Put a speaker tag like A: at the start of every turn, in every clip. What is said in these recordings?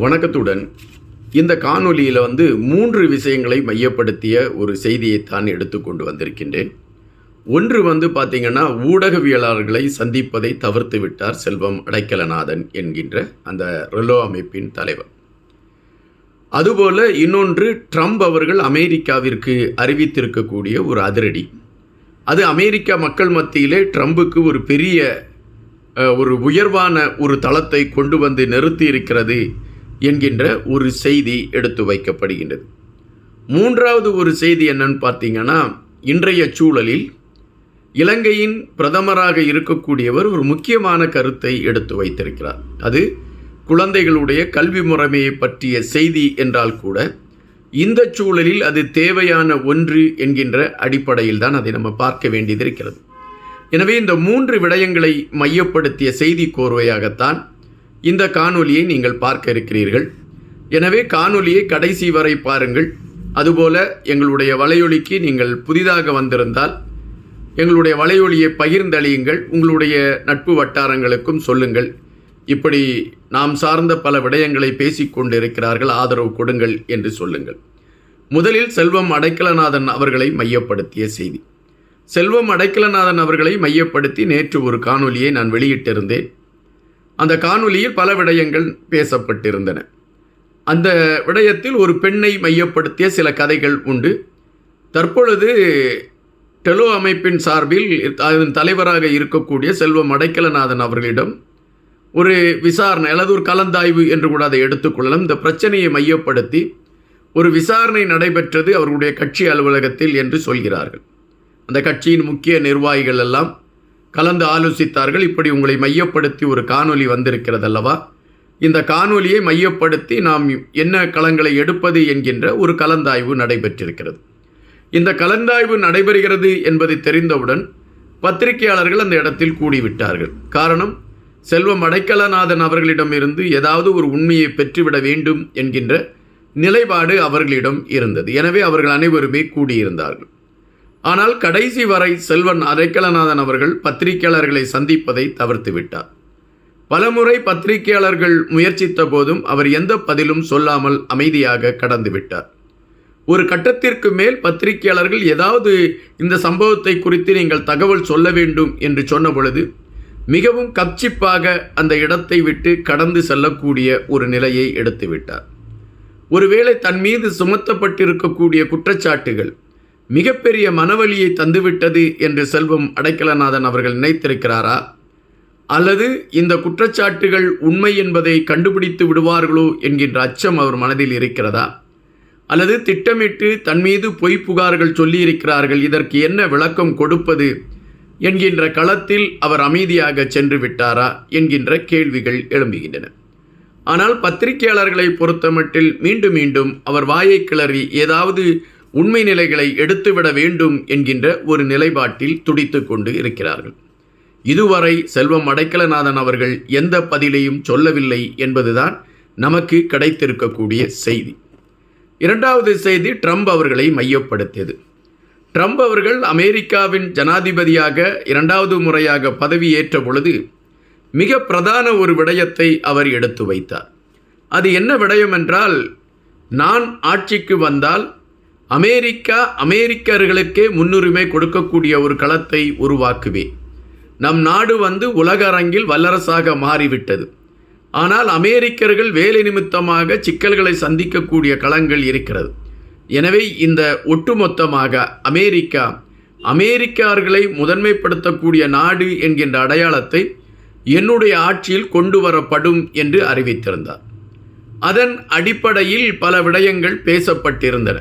A: வணக்கத்துடன். இந்த காணொலியில் வந்து மூன்று விஷயங்களை மையப்படுத்திய ஒரு செய்தியைத்தான் எடுத்துக்கொண்டு வந்திருக்கின்றேன். ஒன்று வந்து பார்த்திங்கன்னா ஊடகவியலாளர்களை சந்திப்பதை தவிர்த்து விட்டார் செல்வம் அடைக்கலநாதன் என்கின்ற அந்த ரெலோ அமைப்பின் தலைவர். அதுபோல் இன்னொன்று ட்ரம்ப் அவர்கள் அமெரிக்காவிற்கு அறிவித்திருக்கக்கூடிய ஒரு அதிரடி. அது அமெரிக்கா மக்கள் மத்தியிலே ட்ரம்புக்கு ஒரு பெரிய ஒரு உயர்வான ஒரு தளத்தை கொண்டு வந்து நிறுத்தி இருக்கிறது என்கின்ற ஒரு செய்தி எடுத்து வைக்கப்படுகின்றது. மூன்றாவது ஒரு செய்தி என்னன்னு பார்த்தீங்கன்னா இன்றைய சூழலில் இலங்கையின் பிரதமராக இருக்கக்கூடியவர் ஒரு முக்கியமான கருத்தை எடுத்து வைத்திருக்கிறார். அது குழந்தைகளுடைய கல்வி முறைமையை பற்றிய செய்தி என்றால் கூட இந்த சூழலில் அது தேவையான ஒன்று என்கின்ற அடிப்படையில் தான் அதை நம்ம பார்க்க வேண்டியது இருக்கிறது. எனவே இந்த மூன்று விடயங்களை மையப்படுத்திய செய்தி கோர்வையாகத்தான் இந்த காணொலியை நீங்கள் பார்க்க இருக்கிறீர்கள். எனவே காணொலியை கடைசி வரை பாருங்கள். அதுபோல எங்களுடைய வலையொலிக்கு நீங்கள் புதிதாக வந்திருந்தால் எங்களுடைய வலையொலியை பகிர்ந்தளியுங்கள். உங்களுடைய நட்பு வட்டாரங்களுக்கும் சொல்லுங்கள். இப்படி நாம் சார்ந்த பல விடயங்களை பேசிக்கொண்டு இருக்கிறார்கள் ஆதரவு கொடுங்கள் என்று சொல்லுங்கள். முதலில் செல்வம் அடைக்கலநாதன் அவர்களை மையப்படுத்திய செய்தி. செல்வம் அடைக்கலநாதன் அவர்களை மையப்படுத்தி நேற்று ஒரு காணொலியை நான் வெளியிட்டிருந்தேன். அந்த காணொலியில் பல விடயங்கள் பேசப்பட்டிருந்தன. அந்த விடயத்தில் ஒரு பெண்ணை மையப்படுத்திய சில கதைகள் உண்டு. தற்பொழுது டெலோ அமைப்பின் சார்பில் அதன் தலைவராக இருக்கக்கூடிய செல்வம் அடைக்கலநாதன் அவர்களிடம் ஒரு விசாரணை அல்லது ஒரு கலந்தாய்வு என்று கூட அதை எடுத்துக்கொள்ளலாம் இந்த பிரச்சனையை மையப்படுத்தி ஒரு விசாரணை நடைபெற்றது அவர்களுடைய கட்சி அலுவலகத்தில் என்று சொல்கிறார்கள். அந்த கட்சியின் முக்கிய நிர்வாகிகள் எல்லாம் கலந்து ஆலோசித்தார்கள். இப்படி உங்களை மையப்படுத்தி ஒரு காணொலி வந்திருக்கிறது அல்லவா இந்த காணொலியை மையப்படுத்தி நாம் என்ன களங்களை எடுப்பது என்கின்ற ஒரு கலந்தாய்வு நடைபெற்றிருக்கிறது. இந்த கலந்தாய்வு நடைபெறுகிறது என்பதை தெரிந்தவுடன் பத்திரிகையாளர்கள் அந்த இடத்தில் கூடிவிட்டார்கள். காரணம் செல்வம் அடைக்கலநாதன் அவர்களிடமிருந்து ஏதாவது ஒரு உண்மையை பெற்றுவிட வேண்டும் என்கின்ற நிலைப்பாடு அவர்களிடம் இருந்தது. எனவே அவர்கள் அனைவருமே கூடியிருந்தார்கள். ஆனால் கடைசி வரை செல்வன் அரைக்கலநாதன் அவர்கள் பத்திரிகையாளர்களை சந்திப்பதை தவிர்த்து விட்டார் பலமுறை பத்திரிகையாளர்கள் முயற்சித்த போதும் அவர் எந்த பதிலும் சொல்லாமல் அமைதியாக கடந்து விட்டார் ஒரு கட்டத்திற்கு மேல் பத்திரிகையாளர்கள் ஏதாவது இந்த சம்பவத்தை குறித்து நீங்கள் தகவல் சொல்ல வேண்டும் என்று சொன்ன பொழுது மிகவும் கப்சிப்பாக அந்த இடத்தை விட்டு கடந்து செல்லக்கூடிய ஒரு நிலையை எடுத்துவிட்டார். ஒருவேளை தன் மீது சுமத்தப்பட்டிருக்கக்கூடிய குற்றச்சாட்டுகள் மிகப்பெரிய மனவலியை தந்துவிட்டது என்று செல்வம் அடைக்கலநாதன் அவர்கள் நினைத்திருக்கிறாரா? அல்லது இந்த குற்றச்சாட்டுகள் உண்மை என்பதை கண்டுபிடித்து விடுவார்களோ என்கின்ற அச்சம் அவர் மனதில் இருக்கிறதா? அல்லது திட்டமிட்டு தன் மீது பொய் புகார்கள் சொல்லியிருக்கிறார்கள் இதற்கு என்ன விளக்கம் கொடுப்பது என்கின்ற களத்தில் அவர் அமைதியாக சென்று விட்டாரா என்கின்ற கேள்விகள் எழும்புகின்றன. ஆனால் பத்திரிகையாளர்களை பொறுத்தமட்டில் மீண்டும் மீண்டும் அவர் வாயை கிளறி ஏதாவது உண்மை நிலைகளை எடுத்துவிட வேண்டும் என்கின்ற ஒரு நிலைப்பாட்டில் துடித்து கொண்டு இருக்கிறார்கள். இதுவரை செல்வம் அடைக்கலநாதன் அவர்கள் எந்த பதிலையும் சொல்லவில்லை என்பதுதான் நமக்கு கிடைத்திருக்கக்கூடிய செய்தி. இரண்டாவது செய்தி ட்ரம்ப் அவர்களை மையப்படுத்தியது. ட்ரம்ப் அவர்கள் அமெரிக்காவின் ஜனாதிபதியாக இரண்டாவது முறையாக பதவியேற்ற பொழுது மிக பிரதான ஒரு விடயத்தை அவர் எடுத்து வைத்தார். அது என்ன விடயம் என்றால் நான் ஆட்சிக்கு வந்தால் அமெரிக்கா அமெரிக்கர்களுக்கே முன்னுரிமை கொடுக்கக்கூடிய ஒரு களத்தை உருவாக்குவேன். நம் நாடு வந்து உலக அரங்கில் வல்லரசாக மாறிவிட்டது. ஆனால் அமெரிக்கர்கள் வேலை நிமித்தமாக சிக்கல்களை சந்திக்கக்கூடிய களங்கள் இருக்கிறது. எனவே இந்த ஒட்டுமொத்தமாக அமெரிக்கா அமெரிக்கர்களை முதன்மைப்படுத்தக்கூடிய நாடு என்கின்ற அடையாளத்தை என்னுடைய ஆட்சியில் கொண்டு வரப்படும் என்று அறிவித்திருந்தார். அதன் அடிப்படையில் பல விடயங்கள் பேசப்பட்டிருந்தன.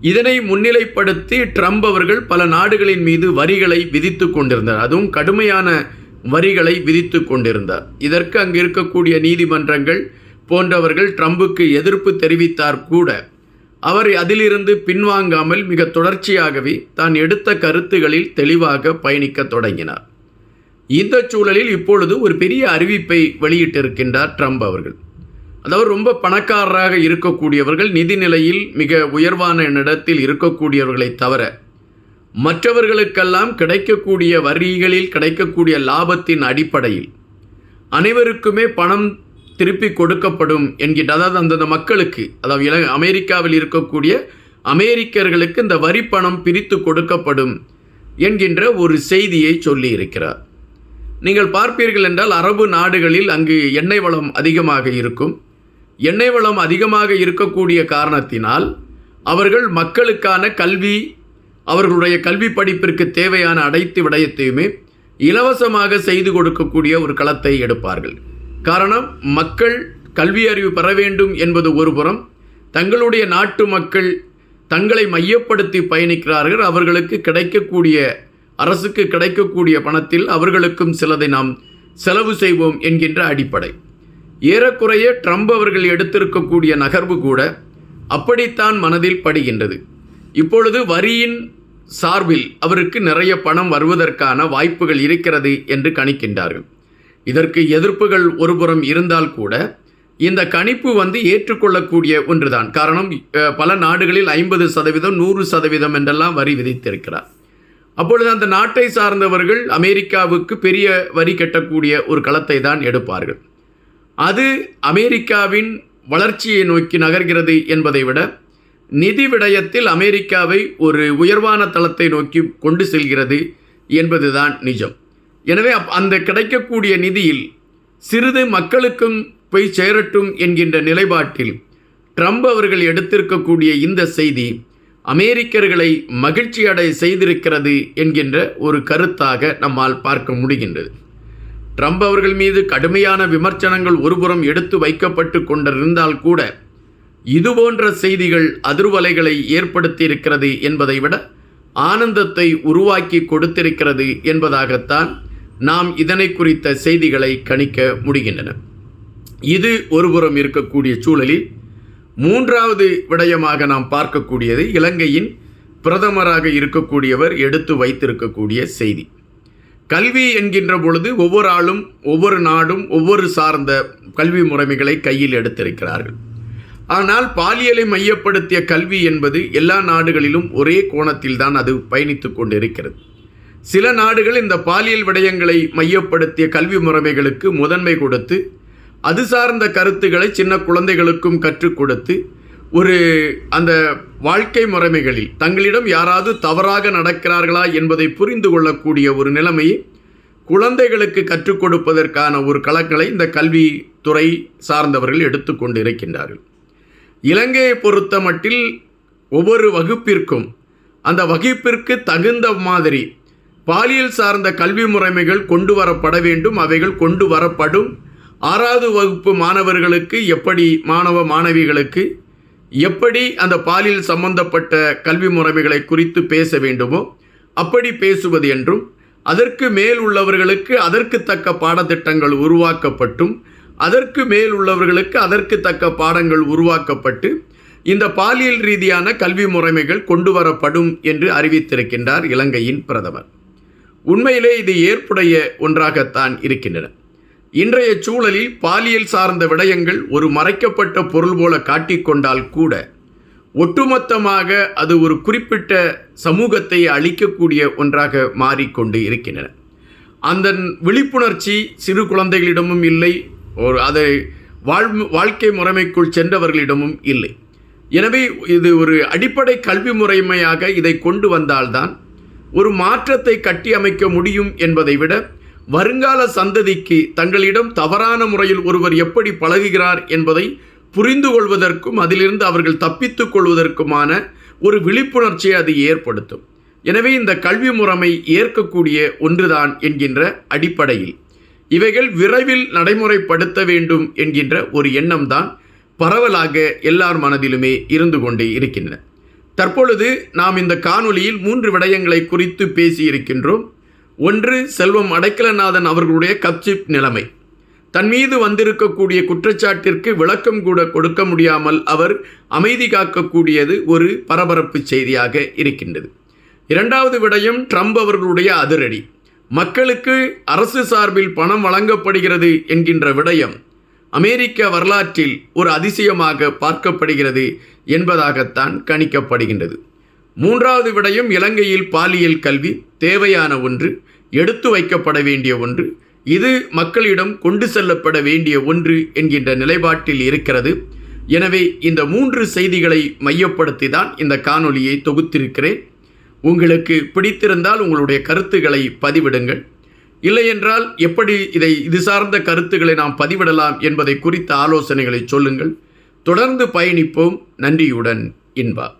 A: இதனை முன்னிலைப்படுத்தி ட்ரம்ப் அவர்கள் பல நாடுகளின் மீது வரிகளை விதித்து கொண்டிருந்தார். அதுவும் கடுமையான வரிகளை விதித்து கொண்டிருந்தார். இதற்கு அங்கு இருக்கக்கூடிய நீதிமன்றங்கள் போன்றவர்கள் ட்ரம்புக்கு எதிர்ப்பு தெரிவித்தார் கூட. அவர் அதிலிருந்து பின்வாங்காமல் மிக தொடர்ச்சியாகவே தான் எடுத்த கருத்துகளில் தெளிவாக பயணிக்கத் தொடங்கினார். இந்த சூழலில் இப்பொழுது ஒரு பெரிய அறிவிப்பை வெளியிட்டிருக்கின்றார் ட்ரம்ப் அவர்கள். அதாவது ரொம்ப பணக்காரராக இருக்கக்கூடியவர்கள் நிதி நிலையில் மிக உயர்வான இடத்தில் இருக்கக்கூடியவர்களை தவிர மற்றவர்களுக்கெல்லாம் கிடைக்கக்கூடிய வரிகளில் கிடைக்கக்கூடிய லாபத்தின் அடிப்படையில் அனைவருக்குமே பணம் திருப்பி கொடுக்கப்படும் என்கின்ற அதாவது அந்தந்த மக்களுக்கு அதாவது இல அமெரிக்காவில் இருக்கக்கூடிய அமெரிக்கர்களுக்கு இந்த வரி பணம் பிரித்து கொடுக்கப்படும் என்கின்ற ஒரு செய்தியை சொல்லி இருக்கிறார். நீங்கள் பார்ப்பீர்கள் என்றால் அரபு நாடுகளில் அங்கு எண்ணெய் வளம் அதிகமாக இருக்கும். எண்ணெய் வளம் அதிகமாக இருக்கக்கூடிய காரணத்தினால் அவர்கள் மக்களுக்கான கல்வி அவர்களுடைய கல்வி படிப்பிற்கு தேவையான அனைத்து விடயத்தையுமே இலவசமாக செய்து கொடுக்கக்கூடிய ஒரு களத்தை எடுப்பார்கள். காரணம் மக்கள் கல்வி அறிவு பெற வேண்டும் என்பது ஒருபுறம் தங்களுடைய நாட்டு மக்கள் தங்களை மையப்படுத்தி பயணிக்கிறார்கள். அவர்களுக்கு கிடைக்கக்கூடிய அரசுக்கு கிடைக்கக்கூடிய பணத்தில் அவர்களுக்கும் சிலதை நாம் செலவு செய்வோம் என்கின்ற அடிப்படை. ஏறக்குறைய ட்ரம்ப் அவர்கள் எடுத்திருக்கக்கூடிய நகர்வு கூட அப்படித்தான் மனதில் படுகின்றது. இப்பொழுது வரியின் சார்பில் அவருக்கு நிறைய பணம் வருவதற்கான வாய்ப்புகள் இருக்கிறது என்று கணிக்கின்றார்கள். இதற்கு எதிர்ப்புகள் ஒருபுறம் இருந்தால் கூட இந்த கணிப்பு வந்து ஏற்றுக்கொள்ளக்கூடிய ஒன்றுதான். காரணம் பல நாடுகளில் ஐம்பது சதவீதம் நூறு சதவீதம் என்றெல்லாம் வரி விதித்திருக்கிறார். அப்பொழுது அந்த நாட்டை சார்ந்தவர்கள் அமெரிக்காவுக்கு பெரிய வரி கட்டக்கூடிய ஒரு களத்தை தான் எடுப்பார்கள். அது அமெரிக்காவின் வளர்ச்சியை நோக்கி நகர்கிறது என்பதை விட நிதி விடயத்தில் அமெரிக்காவை ஒரு உயர்வான தளத்தை நோக்கி கொண்டு செல்கிறது என்பதுதான் நிஜம். எனவே அப்- அந்த கிடைக்கக்கூடிய நிதியில் சிறிது மக்களுக்கும் போய் சேரட்டும் என்கின்ற நிலைப்பாட்டில் ட்ரம்ப் அவர்கள் எடுத்திருக்கக்கூடிய இந்த செய்தி அமெரிக்கர்களை மகிழ்ச்சியடை செய்திருக்கிறது என்கின்ற ஒரு கருத்தாக நம்மால் பார்க்க முடிகின்றது. ட்ரம்ப் அவர்கள் மீது கடுமையான விமர்சனங்கள் ஒருபுறம் எடுத்து வைக்கப்பட்டு கொண்டிருந்தால் கூட இதுபோன்ற செய்திகள் அதிர்வலைகளை ஏற்படுத்தி இருக்கிறது என்பதை விட ஆனந்தத்தை உருவாக்கி கொடுத்திருக்கிறது என்பதாகத்தான் நாம் இதனை குறித்த செய்திகளை கணிக்க முடிகின்றன. இது ஒருபுறம் இருக்கக்கூடிய சூழலில் மூன்றாவது விடயமாக நாம் பார்க்கக்கூடியது இலங்கையின் பிரதமராக இருக்கக்கூடியவர் எடுத்து வைத்திருக்கக்கூடிய செய்தி. கல்வி என்கின்ற பொழுது ஒவ்வொரு ஆளும் ஒவ்வொரு நாடும் ஒவ்வொரு சார்ந்த கல்வி முறைமைகளை கையில் எடுத்திருக்கிறார்கள். ஆனால் பாலியலை மையப்படுத்திய கல்வி என்பது எல்லா நாடுகளிலும் ஒரே கோணத்தில் தான் அது பயணித்து கொண்டிருக்கிறது. சில நாடுகள் இந்த பாலியல் விடயங்களை மையப்படுத்திய கல்வி முறைமைகளுக்கு முதன்மை கொடுத்து அது சார்ந்த கருத்துக்களை சின்ன குழந்தைகளுக்கும் கற்றுக் கொடுத்து ஒரு அந்த வாழ்க்கை முறைமைகளில் தங்களிடம் யாராவது தவறாக நடக்கிறார்களா என்பதை புரிந்து கொள்ளக்கூடிய ஒரு நிலைமையை குழந்தைகளுக்கு கற்றுக் கொடுப்பதற்கான ஒரு களங்களை இந்த கல்வித்துறை சார்ந்தவர்கள் எடுத்துக்கொண்டு இருக்கின்றார்கள் இலங்கையை பொறுத்த மட்டில் ஒவ்வொரு வகுப்பிற்கும் அந்த வகுப்பிற்கு தகுந்த மாதிரி பாலியல் சார்ந்த கல்வி முறைமைகள் கொண்டு வரப்பட வேண்டும். அவைகள் கொண்டு வரப்படும். ஆறாவது வகுப்பு மாணவர்களுக்கு எப்படி மாணவ மாணவிகளுக்கு எப்படி அந்த பாலியல் சம்பந்தப்பட்ட கல்வி முறைமைகளை குறித்து பேச வேண்டுமோ அப்படி பேசுவது என்றும் அதற்கு மேல் உள்ளவர்களுக்கு அதற்கு தக்க பாடத்திட்டங்கள் உருவாக்கப்பட்டும் அதற்கு மேல் உள்ளவர்களுக்கு அதற்கு தக்க பாடங்கள் உருவாக்கப்பட்டு இந்த பாலியல் ரீதியான கல்வி முறைமைகள் கொண்டு வரப்படும் என்று அறிவித்திருக்கின்றார் இலங்கையின் பிரதமர். உண்மையிலே இது ஏற்புடைய ஒன்றாகத்தான் இருக்கின்றன. இன்றைய சூழலில் பாலியல் சார்ந்த விடயங்கள் ஒரு மறைக்கப்பட்ட பொருள் போல காட்டிக்கொண்டால் கூட ஒட்டுமொத்தமாக அது ஒரு குறிப்பிட்ட சமூகத்தை அழிக்கக்கூடிய ஒன்றாக மாறிக்கொண்டு இருக்கின்றன. அந்த விழிப்புணர்ச்சி சிறு குழந்தைகளிடமும் இல்லை ஒரு அதை வாழ் வாழ்க்கை முறைமைக்குள் சென்றவர்களிடமும் இல்லை. எனவே இது ஒரு அடிப்படை கல்வி முறைமையாக இதை கொண்டு வந்தால்தான் ஒரு மாற்றத்தை கட்டி அமைக்க முடியும் என்பதை விட வருங்கால சந்ததிக்கு தங்களிடம் தவறான முறையில் ஒருவர் எப்படி பழகுகிறார் என்பதை புரிந்து கொள்வதற்கும் அதிலிருந்து அவர்கள் தப்பித்துக் கொள்வதற்குமான ஒரு விழிப்புணர்ச்சியை அது ஏற்படுத்தும். எனவே இந்த கல்வி முறைமை ஏற்கக்கூடிய ஒன்றுதான் என்கின்ற அடிப்படையில். இவைகள் விரைவில் நடைமுறைப்படுத்த வேண்டும் என்கின்ற ஒரு எண்ணம்தான் பரவலாக எல்லார் மனதிலுமே இருந்து கொண்டே இருக்கின்றன. தற்பொழுது நாம் இந்த காணொலியில் மூன்று விடயங்களை குறித்து பேசியிருக்கின்றோம். ஒன்று செல்வம் அடைக்கலநாதன் அவர்களுடைய கப்சிப் நிலைமை. தன் மீது வந்திருக்கக்கூடிய குற்றச்சாட்டிற்கு விளக்கம் கூட கொடுக்க முடியாமல் அவர் அமைதி காக்கக்கூடியது ஒரு பரபரப்பு செய்தியாக இருக்கின்றது. இரண்டாவது விடயம் ட்ரம்ப் அவர்களுடைய அதிரடி. மக்களுக்கு அரசு சார்பில் பணம் வழங்கப்படுகிறது என்கின்ற விடயம் அமெரிக்க வரலாற்றில் ஒரு அதிசயமாக பார்க்கப்படுகிறது என்பதாகத்தான் கணிக்கப்படுகின்றது. மூன்றாவது விடயம் இலங்கையில் பாலியல் கல்வி தேவையான ஒன்று எடுத்து வைக்கப்பட வேண்டிய ஒன்று இது மக்களிடம் கொண்டு செல்லப்பட வேண்டிய ஒன்று என்கின்ற நிலைப்பாட்டில் இருக்கிறது. எனவே இந்த மூன்று செய்திகளை மையப்படுத்தி தான் இந்த காணொலியை தொகுத்திருக்கிறேன். உங்களுக்கு பிடித்திருந்தால் உங்களுடைய கருத்துக்களை பதிவிடுங்கள். இல்லையென்றால் எப்படி இதை இது சார்ந்த கருத்துக்களை நாம் பதிவிடலாம் என்பதை குறித்த ஆலோசனைகளை சொல்லுங்கள். தொடர்ந்து பயணிப்போம். நன்றியுடன் இன்பா.